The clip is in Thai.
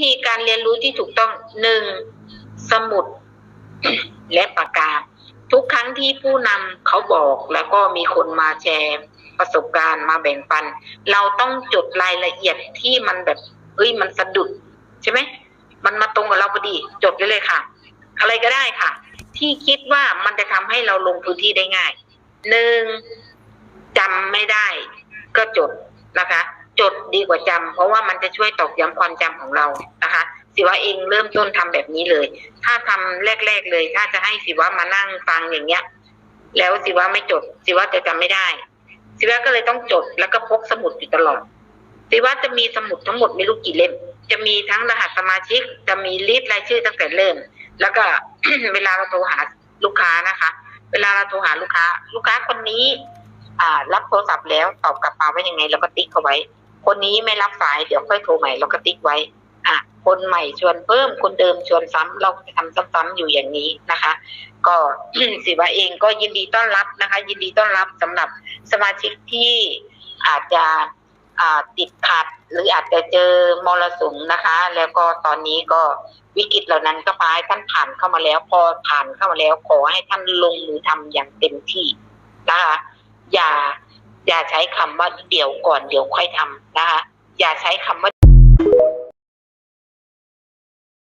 ธีการเรียนรู้ที่ถูกต้องหนึ่งสมุดและปากกา ทุกครั้งที่ผู้นำเขาบอกแล้วก็มีคนมาแชร์ประสบการณ์มาแบ่งปัน เราต้องจดรายละเอียดที่มันแบบเฮ้ยมันสะดุดใช่ไหมมันมาตรงกับเราพอดีจดไว้เลยค่ะ อะไรก็ได้ค่ะ ที่คิดว่ามันจะทำให้เราลงพื้นที่ได้ง่ายหนึ่งจำไม่ได้ ก็จดนะคะ จดดีกว่าจำเพราะว่ามันจะช่วยตอกย้ำความจำของเรานะคะสิว่าเองเริ่มต้นทำแบบนี้เลย ถ้าทำแรก ๆเลย ถ้าจะให้สิว่ามานั่งฟังอย่างเงี้ย แล้วสิว่าไม่จด สิว่าจะจำไม่ได้ สิว่าก็เลยต้องจดแล้วก็พกสมุดอยู่ตลอด สิว่าจะมีสมุดทั้งหมดไม่รู้กี่เล่ม จะมีทั้งรหัสสมาชิก จะมีลิสต์รายชื่อตั้งแต่เริ่ม แล้วก็เวลาเราโทรหาลูกค้านะคะ เวลาเราโทรหาลูกค้า ลูกค้าคนนี้ อ่า รับโทรศัพท์แล้วตอบกลับมาว่ายังไงเราก็ติ๊กเขาไว้ คนนี้ไม่รับสายเดี๋ยวค่อยโทรใหม่เราก็ติ๊กไว้ อะ คนใหม่ชวนเพิ่มคนเดิมชวนซ้ำเราทำซ้ำๆอยู่อย่างนี้นะคะ ก็สิว่าเองก็ยินดีต้อนรับนะคะ ยินดีต้อนรับสำหรับสมาชิกที่อาจจะติดขัดหรืออาจจะเจอมรสุมนะคะ แล้วก็ตอนนี้ก็วิกฤตเหล่านั้นก็พาให้ท่านผ่านเข้ามาแล้ว พอผ่านเข้ามาแล้วขอให้ท่านลงมือทำอย่างเต็มที่นะคะ อย่าใช้คำว่าเดี๋ยวก่อนเดี๋ยวค่อยทำนะคะอย่าใช้คำว่า